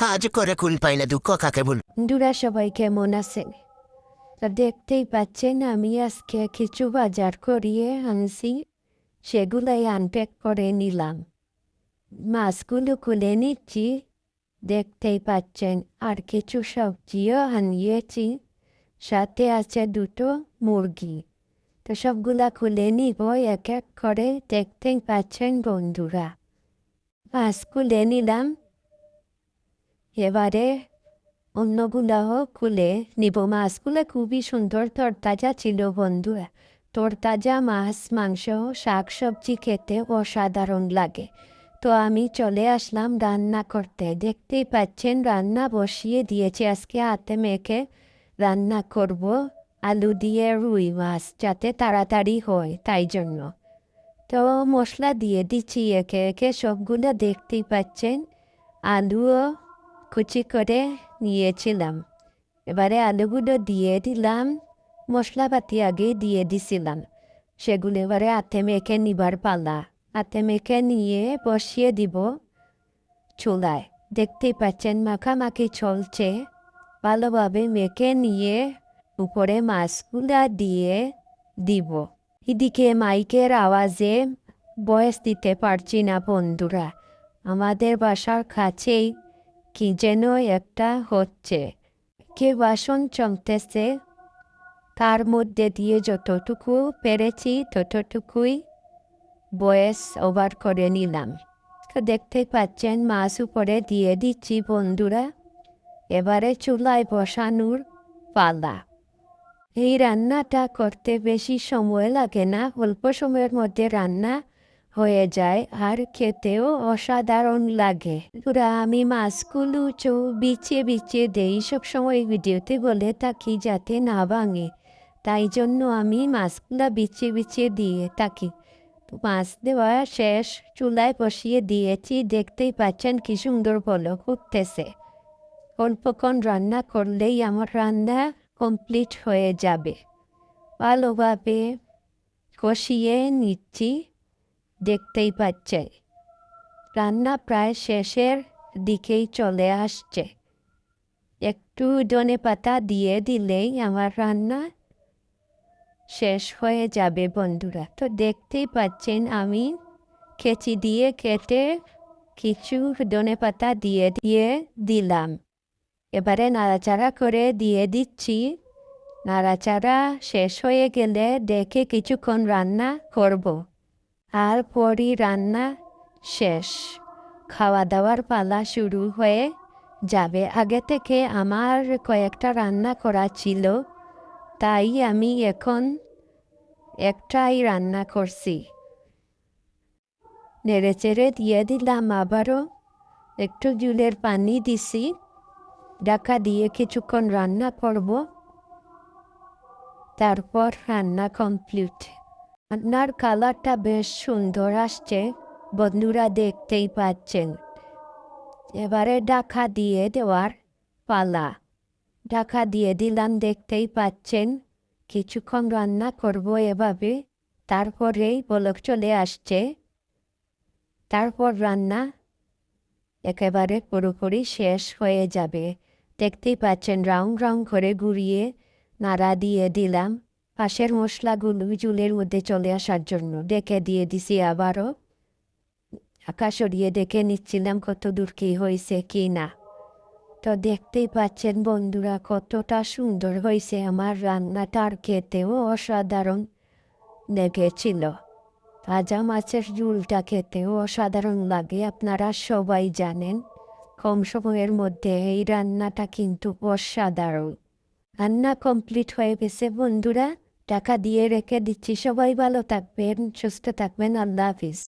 কাজ করে কুল পাই না দুঃখ কাকে বল বন্ধুরা সবাই কেমন আছেন? তা দেখতেই পাচ্ছেন আমি আজকে কিছু বাজার করিয়ে আনছি। সেগুলাই আনপ্যাক করে নিলাম। মাছগুলো খুলে নিচ্ছি। দেখতেই পাচ্ছেন আর কিছু সবজিও আনিয়েছি। সাথে আছে দুটো মুরগি। তো সবগুলা খুলে নিব এক এক করে। দেখতেই পাচ্ছেন বন্ধুরা। মাছ খুলে নিলাম। এবারে অন্যগুলাও খুলে নিব মাছগুলো খুবই সুন্দর তরতাজা ছিল বন্ধুরা তরতাজা মাছ, মাংস শাক সবজি খেতে অসাধারণ লাগে। তো আমি চলে আসলাম রান্না করতে। দেখতেই পাচ্ছেন রান্না বসিয়ে দিয়েছি। আজকে হাতে মেখে রান্না করব আলু দিয়ে রুই মাছ যাতে তাড়াতাড়ি হয় তাই জন্য। তো মশলা দিয়ে দিচ্ছি একে একে। সবগুলো দেখতেই পাচ্ছেন। আলুও কুচি করে নিয়েছিলাম এবারে আলুগুলো দিয়ে দিলাম মশলাপাতি আগে দিয়ে দিছিলাম সেগুলো এবারে হাতে মেখে নিবার পালা হাতে মেখে নিয়ে বসিয়ে দিব চুলায় দেখতেই পাচ্ছেন মাখামাখি চলছে ভালোভাবে মেখে নিয়ে উপরে মাছগুলা দিয়ে দিব এদিকে মাইকের আওয়াজে বয়স দিতে পারছি না বন্ধুরা আমাদের বাসার কাছেই কি যেন একটা হচ্ছে। কে বাসন চমতেছে, তার মধ্যে দিয়ে যতটুকু পেরেছি, ততটুকুই বয়স ওভার করে নিলাম। তো দেখতে পাচ্ছেন, মাছ উপরে দিয়ে দিচ্ছি বন্ধুরা। এবারে চুলায় বসানোর পালা। এই রান্নাটা করতে বেশি সময় লাগে না। অল্প সময়ের মধ্যে রান্না হয়ে যায়। আর খেতেও অসাধারণ লাগে। পুরা আমি মাছগুলো চো বিছিয়ে বিছিয়ে দেই। সব সময় ভিডিওতে বলে থাকি যাতে না ভাঙে। তাই জন্য আমি মাছগুলো বিছিয়ে বিছিয়ে দিয়ে থাকি। মাছ দেওয়া শেষ। চুলায় বসিয়ে দিয়েছি। দেখতেই পাচ্ছেন কি সুন্দর বলো উঠতেছে অল্পক্ষণ রান্না করলেই আমার রান্না কমপ্লিট হয়ে যাবে। ভালোভাবে কষিয়ে নিচ্ছি। দেখতেই পাচ্ছে। রান্না প্রায় শেষের দিকেই চলে আসছে। একটু ধনে পাতা দিয়ে দিলেই আমার রান্না শেষ হয়ে যাবে বন্ধুরা। তো দেখতেই পাচ্ছেন আমি কেচি দিয়ে কেটে কিছু ধনে পাতা দিয়ে দিয়ে দিলাম। এবারে নাড়াচাড়া করে দিয়ে দিচ্ছি। নাড়াচাড়া শেষ হয়ে গেলে দেখে কিছুক্ষণ রান্না করব। আর পরই রান্না শেষ। খাওয়া দাওয়ার পালা শুরু হয়ে যাবে। আগে থেকে আমার কয়েকটা রান্না করা ছিল, তাই আমি এখন একটাই রান্না করছি। নেড়ে চেড়ে দিয়ে দিলাম আবারও। একটু জুলের পানি দিছি। ডাকা দিয়ে কিছুক্ষণ রান্না করব। তারপর রান্না কমপ্লিট। রান্নার কালারটা বেশ সুন্দর আসছে, বন্ধুরা দেখতেই পাচ্ছেন। এবারে ডাকা দিয়ে দেওয়ার পালা। ডাকা দিয়ে দিলাম, দেখতেই পাচ্ছেন। কিছুক্ষণ রান্না করব এভাবে, তারপরেই বলক চলে আসছে। তারপর রান্না একেবারে পুরোপুরি শেষ হয়ে যাবে। দেখতেই পাচ্ছেন, রাউন্ড রাউন্ড করে ঘুরিয়ে নাড়া দিয়ে দিলাম। পাশের মশলাগুলো চুলের মধ্যে চলে আসার জন্য ডেকে দিয়ে দিছি আবারও। আকাশ সরিয়ে দেখে নিচ্ছিলাম কত দূর কী হয়েছে কি না। তো দেখতেই পাচ্ছেন বন্ধুরা কতটা সুন্দর হয়েছে আমার রান্নাটার খেতেও অসাধারণ লেগেছিল। তাজা মাছের ঝুলটা খেতেও অসাধারণ লাগে আপনারা সবাই জানেন। কম সময়ের মধ্যে এই রান্নাটা কিন্তু অসাধারণ। রান্না কমপ্লিট হয়ে গেছে বন্ধুরা। টাকা দিয়ে রেখে দিচ্ছি। সবাই ভালো থাকবেন সুস্থ থাকবেন। আল্লাহ হাফিজ।